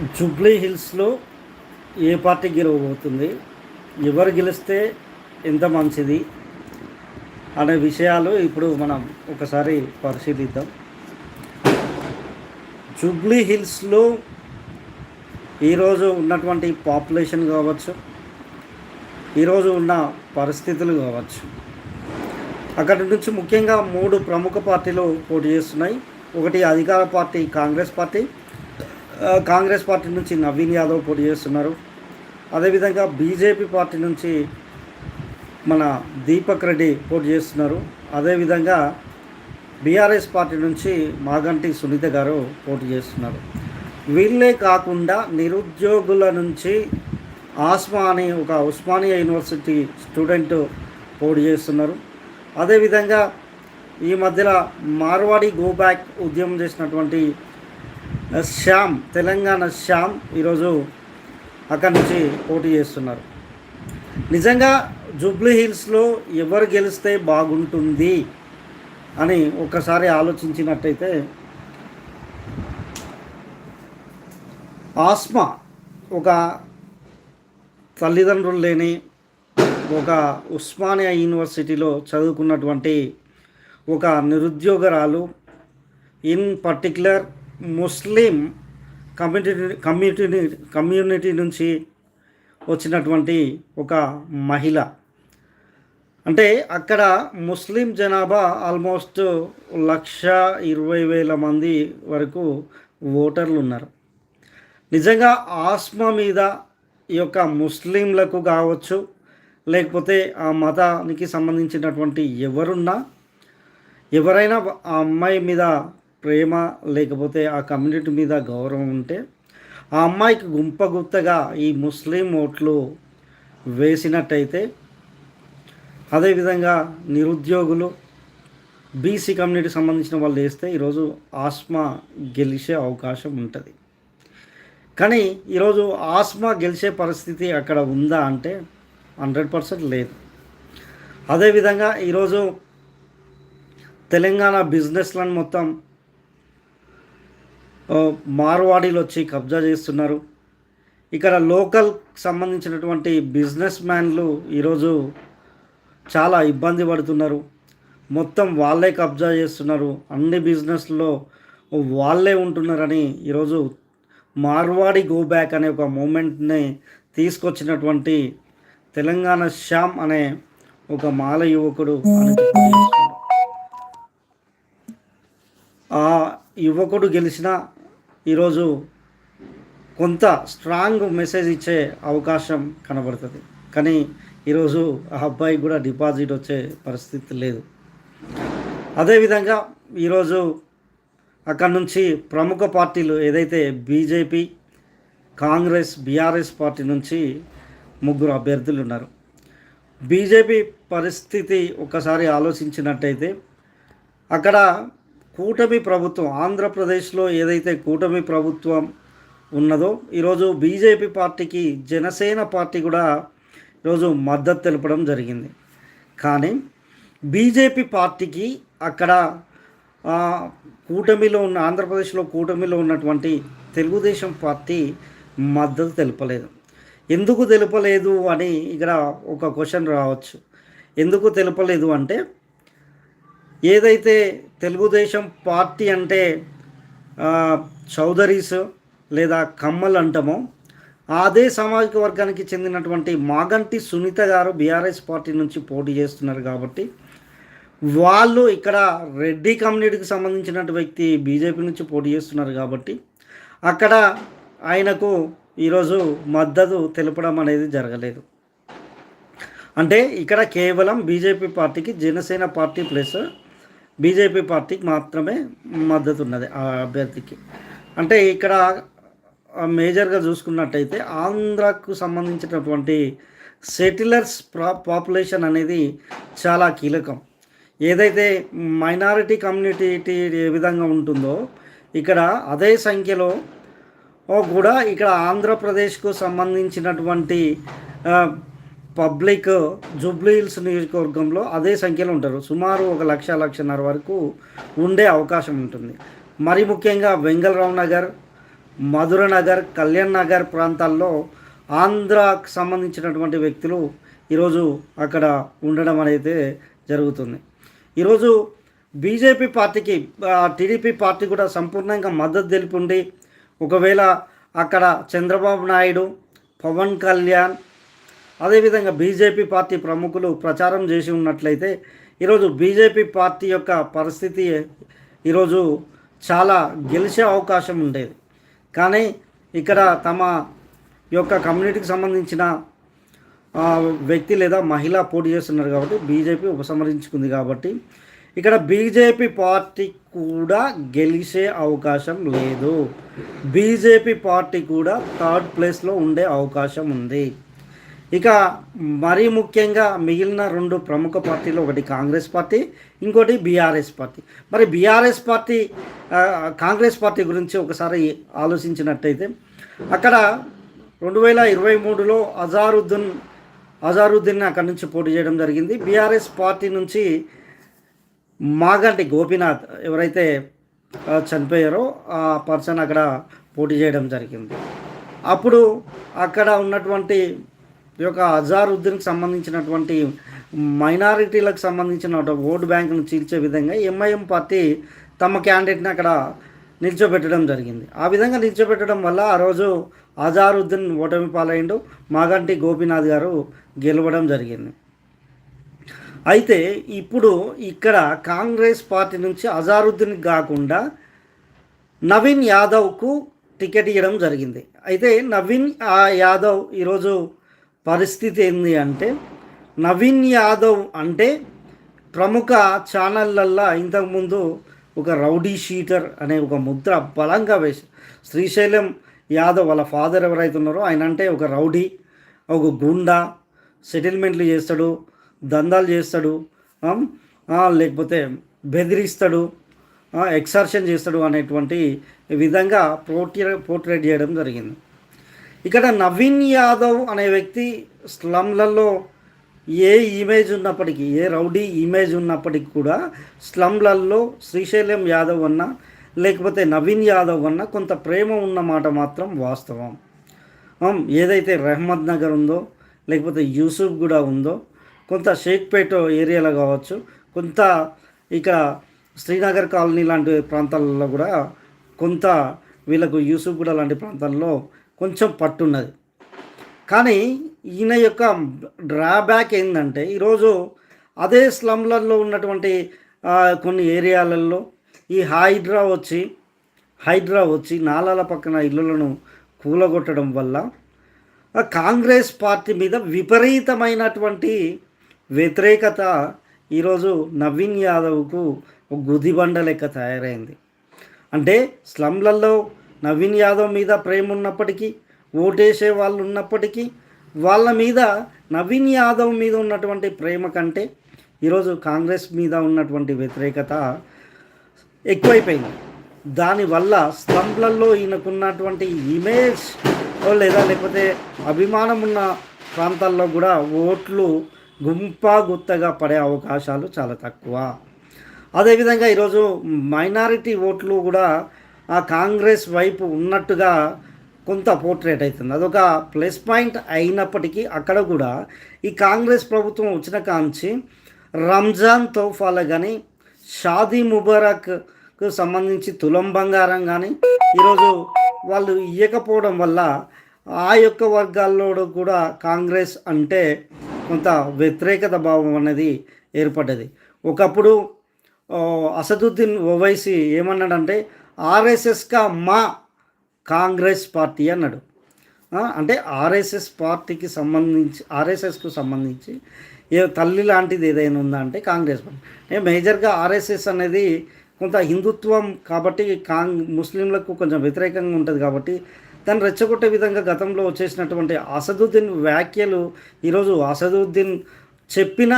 Jubilee హిల్స్లో ఏ party గెలవబోతుంది ఎవరు గెలిస్తే ఎంత మంచిది అనే విషయాలు ఇప్పుడు మనం ఒకసారి పరిశీలిద్దాం. జూబ్లీ హిల్స్లో ఈరోజు ఉన్నటువంటి పాపులేషన్ కావచ్చు ఈరోజు ఉన్న పరిస్థితులు కావచ్చు. అక్కడి నుంచి ముఖ్యంగా మూడు ప్రముఖ పార్టీలు పోటీ చేస్తున్నాయి. ఒకటి అధికార party Congress party Congress party నుంచి నవీన్ యాదవ్ పోటీ చేస్తున్నారు. అదేవిధంగా బీజేపీ పార్టీ నుంచి మన దీపక్ రెడ్డి పోటీ చేస్తున్నారు. అదేవిధంగా బీఆర్ఎస్ పార్టీ నుంచి మాగంటి సునీత గారు పోటీ చేస్తున్నారు. వీళ్ళే కాకుండా నిరుద్యోగుల నుంచి ఆస్మా అనే ఒక ఉస్మానియా యూనివర్సిటీ స్టూడెంట్ పోటీ చేస్తున్నారు. అదేవిధంగా ఈ మధ్యలో మార్వాడి గో బ్యాక్ ఉద్యమం చేసినటువంటి శ్యామ్ తెలంగాణ శ్యామ్ ఈరోజు అక్కడి నుంచి పోటీ చేస్తున్నారు. నిజంగా జూబ్లీ హిల్స్లో ఎవరు గెలిస్తే బాగుంటుంది అని ఒక్కసారి ఆలోచించినట్టయితే ఆస్మా ఒక తల్లిదండ్రులు లేని ఒక ఉస్మానియా యూనివర్సిటీలో చదువుకున్నటువంటి ఒక నిరుద్యోగరాలు in particular Muslim community community community నుంచి వచ్చినటువంటి ఒక మహిళ. అంటే అక్కడ ముస్లిం జనాభా ఆల్మోస్ట్ లక్ష ఇరవై వేల మంది వరకు ఓటర్లు ఉన్నారు. నిజంగా ఆస్మా మీద ఈ యొక్క ముస్లింలకు కావచ్చు లేకపోతే ఆ మతానికి సంబంధించినటువంటి ఎవరున్నా ఎవరైనా ఆ అమ్మాయి మీద ప్రేమ లేకపోతే ఆ కమ్యూనిటీ మీద గౌరవం ఉంటే ఆ అమ్మాయికి గుంప గుత్తగా ఈ ముస్లిం ఓట్లు వేసినట్టయితే అదేవిధంగా నిరుద్యోగులు బీసీ కమ్యూనిటీకి సంబంధించిన వాళ్ళు వేస్తే ఈరోజు ఆస్మా గెలిచే అవకాశం ఉంటుంది. కానీ ఈరోజు ఆస్మా గెలిచే పరిస్థితి అక్కడ ఉందా అంటే హండ్రెడ్ పర్సెంట్ లేదు. అదేవిధంగా ఈరోజు తెలంగాణ బిజినెస్లను మొత్తం మార్వాడీలు వచ్చి కబ్జా చేస్తున్నారు. ఇక్కడ లోకల్ సంబంధించినటువంటి బిజినెస్ మ్యాన్లు ఈరోజు చాలా ఇబ్బంది పడుతున్నారు. మొత్తం వాళ్ళే కబ్జా చేస్తున్నారు. అన్ని బిజినెస్లో వాళ్ళే ఉంటున్నారని ఈరోజు మార్వాడి గో బ్యాక్ అనే ఒక మూమెంట్ని తీసుకొచ్చినటువంటి తెలంగాణ శ్యామ్ అనే ఒక మాల యువకుడు ఆ యువకుడు గెలిచిన ఈరోజు కొంత స్ట్రాంగ్ మెసేజ్ ఇచ్చే అవకాశం కనబడుతుంది. కానీ ఈరోజు ఆ అబ్బాయి కూడా డిపాజిట్ వచ్చే పరిస్థితి లేదు. అదేవిధంగా ఈరోజు అక్కడ నుంచి ప్రముఖ పార్టీలు ఏదైతే బీజేపీ కాంగ్రెస్ బీఆర్ఎస్ పార్టీ నుంచి ముగ్గురు అభ్యర్థులు ఉన్నారు. బీజేపీ పరిస్థితి ఒకసారి ఆలోచించినట్టయితే అక్కడ కూటమి ప్రభుత్వం ఆంధ్రప్రదేశ్లో ఏదైతే కూటమి ప్రభుత్వం ఉన్నదో ఈరోజు బీజేపీ పార్టీకి జనసేన పార్టీ కూడా ఈరోజు మద్దతు తెలపడం జరిగింది. కానీ బీజేపీ పార్టీకి అక్కడ కూటమిలో ఉన్న ఆంధ్రప్రదేశ్లో కూటమిలో ఉన్నటువంటి తెలుగుదేశం పార్టీ మద్దతు తెలపలేదు. ఎందుకు తెలపలేదు అని ఇక్కడ ఒక క్వశ్చన్ రావచ్చు. ఎందుకు తెలపలేదు అంటే ఏదైతే తెలుగుదేశం పార్టీ అంటే చౌదరీస్ లేదా కమ్మల్ అంటామో అదే సామాజిక వర్గానికి చెందినటువంటి మాగంటి సునీత గారు బీఆర్ఎస్ పార్టీ నుంచి పోటీ చేస్తున్నారు కాబట్టి వాళ్ళు ఇక్కడ రెడ్డి కమ్యూనిటీకి సంబంధించిన వ్యక్తి బీజేపీ నుంచి పోటీ చేస్తున్నారు కాబట్టి అక్కడ ఆయనకు ఈరోజు మద్దతు తెలపడం అనేది జరగలేదు. అంటే ఇక్కడ కేవలం బీజేపీ పార్టీకి జనసేన పార్టీ ప్లస్ బీజేపీ పార్టీకి మాత్రమే మద్దతు ఉన్నది ఆ అభ్యర్థికి. అంటే ఇక్కడ మేజర్గా చూసుకున్నట్టయితే ఆంధ్రాకు సంబంధించినటువంటి సెటిలర్స్ ప్రా పాపులేషన్ అనేది చాలా కీలకం. ఏదైతే మైనారిటీ కమ్యూనిటీ ఏ విధంగా ఉంటుందో ఇక్కడ అదే సంఖ్యలో కూడా ఇక్కడ ఆంధ్రప్రదేశ్కు సంబంధించినటువంటి పబ్లిక్ జూబ్లీహిల్స్ నియోజకవర్గంలో అదే సంఖ్యలో ఉంటారు. సుమారు ఒక లక్ష లక్షన్నర వరకు ఉండే అవకాశం ఉంటుంది. మరి ముఖ్యంగా వెంగళరావు నగర్ మధుర నగర్ కళ్యాణ్ నగర్ ప్రాంతాల్లో ఆంధ్రాకు సంబంధించినటువంటి వ్యక్తులు ఈరోజు అక్కడ ఉండడం అనేది జరుగుతుంది. ఈరోజు బీజేపీ పార్టీకి టీడీపీ పార్టీ కూడా సంపూర్ణంగా మద్దతు తెలిపి ఒకవేళ అక్కడ చంద్రబాబు నాయుడు పవన్ కళ్యాణ్ అదేవిధంగా బీజేపీ పార్టీ ప్రముఖులు ప్రచారం చేసి ఉన్నట్లయితే ఈరోజు బీజేపీ పార్టీ యొక్క పరిస్థితి ఈరోజు చాలా గెలిచే అవకాశం ఉండేది. కానీ ఇక్కడ తమ యొక్క కమ్యూనిటీకి సంబంధించిన వ్యక్తి లేదా మహిళ పోటీ చేస్తున్నారు కాబట్టి బీజేపీ ఉపసంహరించుకుంది కాబట్టి ఇక్కడ బీజేపీ పార్టీ కూడా గెలిచే అవకాశం లేదు. బీజేపీ పార్టీ కూడా థర్డ్ ప్లేస్లో ఉండే అవకాశం ఉంది. ఇక మరీ ముఖ్యంగా మిగిలిన రెండు ప్రముఖ పార్టీలు ఒకటి కాంగ్రెస్ పార్టీ ఇంకోటి బీఆర్ఎస్ పార్టీ. మరి బీఆర్ఎస్ పార్టీ కాంగ్రెస్ పార్టీ గురించి ఒకసారి ఆలోచించినట్టయితే అక్కడ రెండు వేల ఇరవై మూడులో అజారుద్దీన్ అజారుద్దీన్ అక్కడి నుంచి పోటీ చేయడం జరిగింది. బీఆర్ఎస్ పార్టీ నుంచి మాగంటి గోపీనాథ్ ఎవరైతే చనిపోయారో ఆ పర్సన్ అక్కడ పోటీ చేయడం జరిగింది. అప్పుడు అక్కడ ఉన్నటువంటి ఈ యొక్క అజారుద్దీన్కి సంబంధించినటువంటి మైనారిటీలకు సంబంధించిన ఓటు బ్యాంకును చీల్చే విధంగా ఎంఐఎం పార్టీ తమ క్యాండిడేట్ని అక్కడ నిల్చోబెట్టడం జరిగింది. ఆ విధంగా నిల్చోబెట్టడం వల్ల ఆ రోజు అజారుద్దీన్ ఓటమి పాలైండు మాగంటి గోపీనాథ్ గారు గెలవడం జరిగింది. అయితే ఇప్పుడు ఇక్కడ కాంగ్రెస్ పార్టీ నుంచి అజారుద్దీన్ కాకుండా నవీన్ యాదవ్కు టికెట్ ఇవ్వడం జరిగింది. అయితే నవీన్ యాదవ్ ఈరోజు పరిస్థితి ఏంది అంటే నవీన్ యాదవ్ అంటే ప్రముఖ ఛానళ్ళల్లో ఇంతకుముందు ఒక రౌడీ షీటర్ అనే ఒక ముద్ర బలంగా వేసి శ్రీశైలం యాదవ్ వాళ్ళ ఫాదర్ ఎవరైతే ఉన్నారో ఆయన అంటే ఒక రౌడీ ఒక గుండా సెటిల్మెంట్లు చేస్తాడు దందాలు చేస్తాడు లేకపోతే బెదిరిస్తాడు ఎక్సర్షన్ చేస్తాడు అనేటువంటి విధంగా పోర్ట్రే పోర్ట్రేట్ చేయడం జరిగింది. ఇక్కడ నవీన్ యాదవ్ అనే వ్యక్తి స్లమ్లలో ఏ ఇమేజ్ ఉన్నప్పటికీ ఏ రౌడీ ఇమేజ్ ఉన్నప్పటికీ కూడా స్లమ్లలో శ్రీశైలం యాదవ్ అన్న లేకపోతే నవీన్ యాదవ్ అన్న కొంత ప్రేమ ఉన్నమాట మాత్రం వాస్తవం. ఏదైతే రెహ్మద్ నగర్ ఉందో లేకపోతే యూసుఫ్ కూడా ఉందో కొంత షేక్పేట ఏరియాలో కావచ్చు కొంత ఇక శ్రీనగర్ కాలనీ లాంటి ప్రాంతాలలో కూడా కొంత వీళ్ళకు యూసుఫ్ కూడా లాంటి ప్రాంతాల్లో కొంచెం పట్టున్నది. కానీ ఈయన యొక్క డ్రాబ్యాక్ ఏంటంటే ఈరోజు అదే స్లమ్లలో ఉన్నటువంటి కొన్ని ఏరియాలలో ఈ హైడ్రా వచ్చి హైడ్రా వచ్చి నాలాల పక్కన ఇళ్ళలను కూలగొట్టడం వల్ల కాంగ్రెస్ పార్టీ మీద విపరీతమైనటువంటి వ్యతిరేకత ఈరోజు నవీన్ యాదవ్కు గుదిబండ లెక్క తయారైంది. అంటే స్లమ్లలో నవీన్ యాదవ్ మీద ప్రేమ ఉన్నప్పటికీ ఓటేసే వాళ్ళు ఉన్నప్పటికీ వాళ్ళ మీద నవీన్ యాదవ్ మీద ఉన్నటువంటి ప్రేమ కంటే ఈరోజు కాంగ్రెస్ మీద ఉన్నటువంటి వ్యతిరేకత ఎక్కువైపోయింది. దానివల్ల స్తంభలలో ఈయనకున్నటువంటి ఇమేజ్ లేదా లేకపోతే అభిమానం ఉన్న ప్రాంతాల్లో కూడా ఓట్లు గుంపా గుత్తగా పడే అవకాశాలు చాలా తక్కువ. అదేవిధంగా ఈరోజు మైనారిటీ ఓట్లు కూడా కాంగ్రెస్ వైపు ఉన్నట్టుగా కొంత పోర్ట్రేట్ అవుతుంది అదొక ప్లస్ పాయింట్ అయినప్పటికీ అక్కడ కూడా ఈ కాంగ్రెస్ ప్రభుత్వం వచ్చిన కాంచి రంజాన్ తోఫాల కానీ షాదీ ముబారక్కు సంబంధించి తులం బంగారం కానీ ఈరోజు వాళ్ళు ఇవ్వకపోవడం వల్ల ఆ యొక్క వర్గాల్లో కూడా కాంగ్రెస్ అంటే కొంత వ్యతిరేకత భావం అనేది ఏర్పడ్డది. ఒకప్పుడు అసదుద్దీన్ ఓవైసీ ఏమన్నాడంటే ఆర్ఎస్ఎస్గా మా కాంగ్రెస్ పార్టీ అన్నాడు. అంటే ఆర్ఎస్ఎస్ పార్టీకి సంబంధించి ఆర్ఎస్ఎస్కు సంబంధించి ఏ తల్లి లాంటిది ఏదైనా ఉందా అంటే కాంగ్రెస్ పార్టీ. మేజర్గా ఆర్ఎస్ఎస్ అనేది కొంత హిందుత్వం కాబట్టి కాంగ్ ముస్లింలకు కొంచెం వ్యతిరేకంగా ఉంటుంది కాబట్టి దాన్ని రెచ్చగొట్టే విధంగా గతంలో వచ్చేసినటువంటి అసదుద్దీన్ వ్యాఖ్యలు ఈరోజు అసదుద్దీన్ చెప్పిన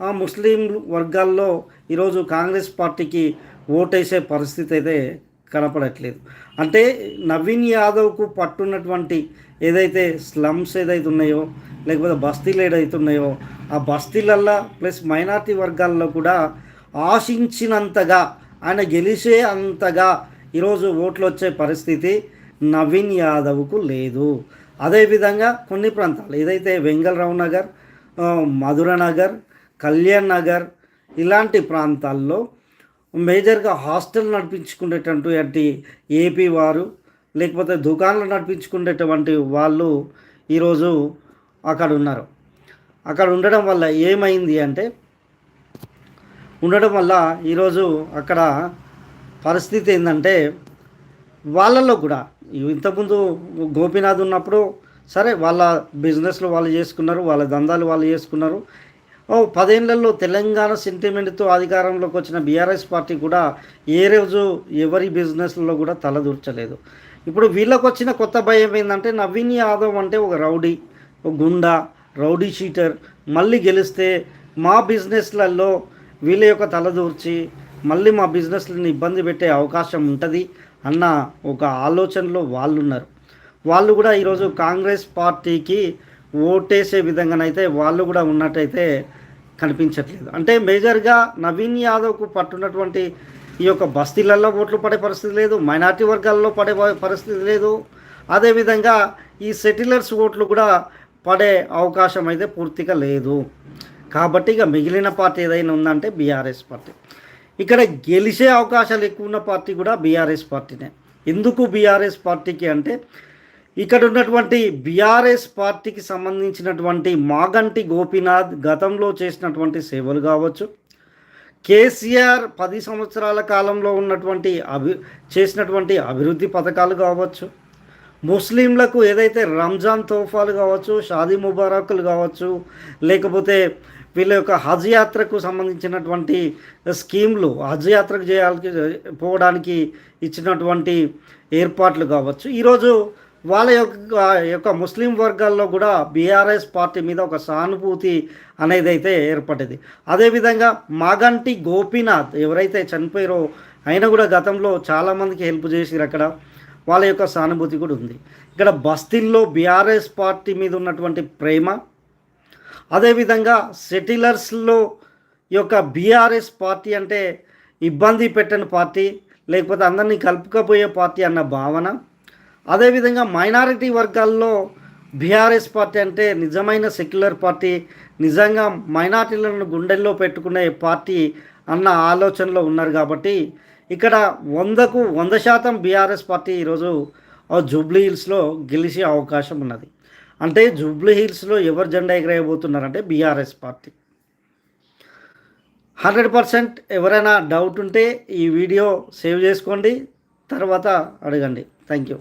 ఆ ముస్లిం వర్గాల్లో ఈరోజు కాంగ్రెస్ పార్టీకి ఓటేసే పరిస్థితి అయితే కనపడట్లేదు. అంటే నవీన్ యాదవ్కు పట్టున్నటువంటి ఏదైతే స్లమ్స్ ఏదైతే ఉన్నాయో లేకపోతే బస్తీలు ఏదైతే ఉన్నాయో ఆ బస్తీలల్లో ప్లస్ మైనార్టీ వర్గాల్లో కూడా ఆశించినంతగా ఆయన గెలిచే అంతగా ఈరోజు ఓట్లు వచ్చే పరిస్థితి నవీన్ యాదవ్కు లేదు. అదేవిధంగా కొన్ని ప్రాంతాలు ఏదైతే వెంగళరావు నగర్ మధుర నగర్ కళ్యాణ్ నగర్ ఇలాంటి ప్రాంతాల్లో మేజర్గా హాస్టల్ నడిపించుకునేటటువంటి ఏపీ వారు లేకపోతే దుకాణాలు నడిపించుకునేటువంటి వాళ్ళు ఈరోజు అక్కడ ఉన్నారు. అక్కడ ఉండడం వల్ల ఏమైంది అంటే ఉండడం వల్ల ఈరోజు అక్కడ పరిస్థితి ఏంటంటే వాళ్ళల్లో కూడా ఇంతకుముందు గోపీనాథ్ ఉన్నప్పుడు సరే వాళ్ళ బిజినెస్లు వాళ్ళు చేసుకున్నారు వాళ్ళ దందాలు వాళ్ళు చేసుకున్నారు పదేళ్ళలో తెలంగాణ సెంటిమెంట్తో అధికారంలోకి వచ్చిన బీఆర్ఎస్ పార్టీ కూడా ఏ రోజు ఎవరి బిజినెస్లలో కూడా తలదూర్చలేదు. ఇప్పుడు వీళ్ళకు వచ్చిన కొత్త భయం ఏంటంటే నవీన్ యాదవ్ అంటే ఒక రౌడీ ఒక గుండా రౌడీ షీటర్. మళ్ళీ గెలిస్తే మా బిజినెస్లలో వీళ్ళ యొక్క తలదూర్చి మళ్ళీ మా బిజినెస్లను ఇబ్బంది పెట్టే అవకాశం ఉంటుంది అన్న ఒక ఆలోచనలో వాళ్ళు ఉన్నారు వాళ్ళు కూడా ఈరోజు కాంగ్రెస్ పార్టీకి ఓటేసే విధంగానైతే వాళ్ళు కూడా ఉన్నట్టయితే కనిపించట్లేదు. అంటే మేజర్గా నవీన్ యాదవ్కు పట్టున్నటువంటి ఈ యొక్క బస్తీలలో ఓట్లు పడే పరిస్థితి లేదు మైనార్టీ వర్గాల్లో పడే పరిస్థితి లేదు. అదేవిధంగా ఈ సెటిలర్స్ ఓట్లు కూడా పడే అవకాశం అయితే పూర్తిగా లేదు. కాబట్టి ఇక మిగిలిన పార్టీ ఏదైనా ఉందంటే బీఆర్ఎస్ పార్టీ. ఇక్కడ గెలిచే అవకాశాలు ఎక్కువ ఉన్న పార్టీ కూడా బీఆర్ఎస్ పార్టీనే. ఎందుకు బీఆర్ఎస్ పార్టీకి అంటే ఇక్కడ ఉన్నటువంటి బీఆర్ఎస్ పార్టీకి సంబంధించినటువంటి మాగంటి గోపీనాథ్ గతంలో చేసినటువంటి సేవలు కావచ్చు కేసీఆర్ పది సంవత్సరాల కాలంలో ఉన్నటువంటి అభి చేసినటువంటి అభివృద్ధి పథకాలు కావచ్చు ముస్లింలకు ఏదైతే రంజాన్ తోఫాలు కావచ్చు షాదీ ముబారకులు కావచ్చు లేకపోతే వీళ్ళ యొక్క హజ్ యాత్రకు సంబంధించినటువంటి స్కీమ్లు హజ్ యాత్రకు చేయాలి పోవడానికి ఇచ్చినటువంటి ఏర్పాట్లు కావచ్చు. ఈరోజు వాళ్ళ యొక్క యొక్క ముస్లిం వర్గాల్లో కూడా బీఆర్ఎస్ పార్టీ మీద ఒక సానుభూతి అనేది అయితే ఏర్పడింది అదేవిధంగా మాగంటి గోపీనాథ్ ఎవరైతే చనిపోయారో ఆయన కూడా గతంలో చాలామందికి హెల్ప్ చేసిరు అక్కడ. వాళ్ళ యొక్క సానుభూతి కూడా ఉంది. ఇక్కడ బస్తీల్లో బీఆర్ఎస్ పార్టీ మీద ఉన్నటువంటి ప్రేమ అదేవిధంగా సెటిలర్స్లో ఈ యొక్క బీఆర్ఎస్ పార్టీ అంటే ఇబ్బంది పెట్టని పార్టీ లేకపోతే అందరినీ కలుపుకపోయే పార్టీ అన్న భావన అదేవిధంగా మైనారిటీ వర్గాల్లో బీఆర్ఎస్ పార్టీ అంటే నిజమైన సెక్యులర్ పార్టీ నిజంగా మైనార్టీలను గుండెల్లో పెట్టుకునే పార్టీ అన్న ఆలోచనలో ఉన్నారు కాబట్టి ఇక్కడ వందకు వంద శాతం బీఆర్ఎస్ పార్టీ ఈరోజు జూబ్లీ హిల్స్లో గెలిచే అవకాశం ఉన్నది. అంటే జూబ్లీ హిల్స్లో ఎవరు జెండా ఎగరేయబోతున్నారంటే బీఆర్ఎస్ పార్టీ. హండ్రెడ్ పర్సెంట్ ఎవరైనా డౌట్ ఉంటే ఈ వీడియో సేవ్ చేసుకోండి తర్వాత అడగండి. Thank you.